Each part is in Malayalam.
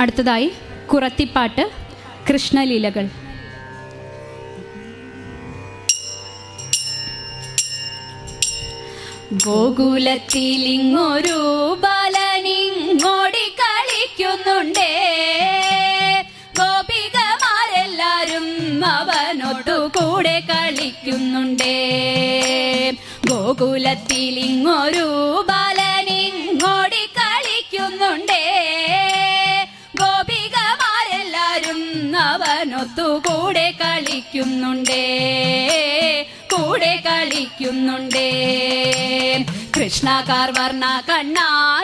അടുത്തതായി കുറത്തിപ്പാട്ട് കൃഷ്ണലീലകൾ. ഗോകുലത്തിലിങ്ങൊരു ബാലനിങ്ങോടി കളിക്കുന്നുണ്ടേ. ഗോപികമാരെല്ലാരും അവനോട്ടു കൂടെ കളിക്കുന്നുണ്ടേ. ഗോകുലത്തിലിങ്ങൊരു ഗോപികമാരെല്ലാരും അവനൊത്തു കൂടെ കളിക്കുന്നുണ്ടേ. കൂടെ കളിക്കുന്നുണ്ടേ. കൃഷ്ണകാർ വർണ കണ്ണ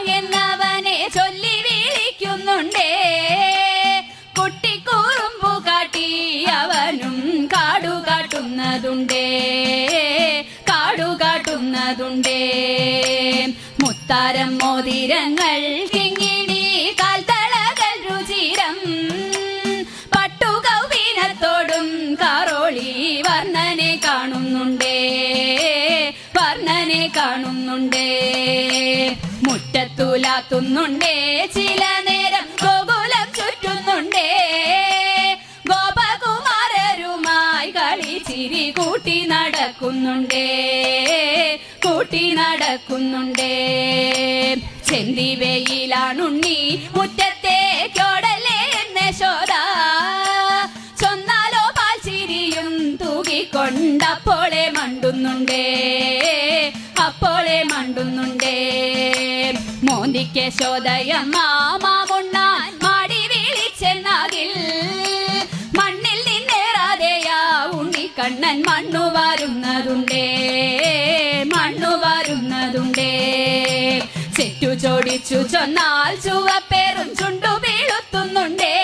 എന്നവനെ ചൊല്ലി വിളിക്കുന്നുണ്ടേ. കുട്ടിക്കൂറുമ്പു കാട്ടി അവനും കാടു കാട്ടുന്നതുണ്ടേ കാടു കാട്ടുന്നതുണ്ടേ മുത്താരം മോതിരങ്ങൾ കാണുന്നുണ്ടേ. മുറ്റത്തുലാത്തുന്നുണ്ടേ. ചില നേരം ഗോകുലം ചുറ്റുന്നുണ്ടേ. ഗോപകുമാരരുമായി കളി ചിരി കൂട്ടി നടക്കുന്നുണ്ടേ. കൂട്ടി നടക്കുന്നുണ്ടേ. ചെന്തി വെയിലാണുണ്ണി മുറ്റത്തേക്കോടല്ലേ എന്നെ ശോധ ചൊന്നാലോ പാൽച്ചിരിയും തൂകിക്കൊണ്ടപ്പോളെ മണ്ടുന്നുണ്ടേ. അപ്പോളെ മണ്ടുന്നുണ്ടേ മോന്തിക്ക് ശോധയമ്മ മാമുണ്ണാൻ മാടി വിളിച്ചെന്നാകിൽ മണ്ണിൽ നിന്നേറാതെയാ ഉണ്ണിക്കണ്ണൻ മണ്ണു വരുന്നതുണ്ടേ. മണ്ണു വരുന്നതുണ്ടേ. ചെറ്റു ചോടിച്ചു ചൊന്നാൽ ചുവപ്പേറും ചുണ്ടു വീഴുത്തുന്നുണ്ടേ.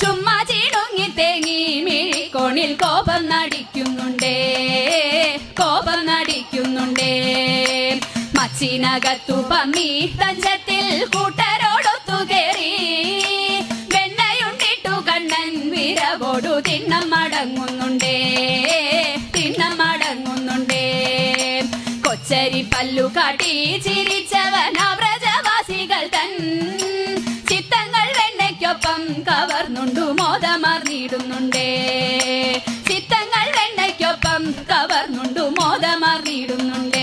ചുമ്മാ ചീടുങ്ങി തേങ്ങി മിഴിക്കോണിൽ കോപം നടിക്കുന്നുണ്ടേ. കോപം നടിക്കുന്നുണ്ടേ. ചിനകത്തു പമ്മി തഞ്ചത്തിൽ കൂട്ടരോടൊത്തു കയറി വെണ്ണയുണ്ടിട്ടു കണ്ണൻ വിരവോടു തിണ്ണം അടങ്ങുന്നുണ്ടേ തിണ്ണം അടങ്ങുന്നുണ്ടേ. കൊച്ചരി പല്ലു കാട്ടി ചിരിച്ചവൻ പ്രജവാസികൾ തൻ. ചിത്തങ്ങൾ വെണ്ണയ്ക്കൊപ്പം കവർന്നുണ്ടു മോദമറിഞ്ഞിടുന്നുണ്ടേ ചിത്തങ്ങൾ വെണ്ണയ്ക്കൊപ്പം കവർന്നുണ്ടു മോദമറിഞ്ഞിടുന്നുണ്ട്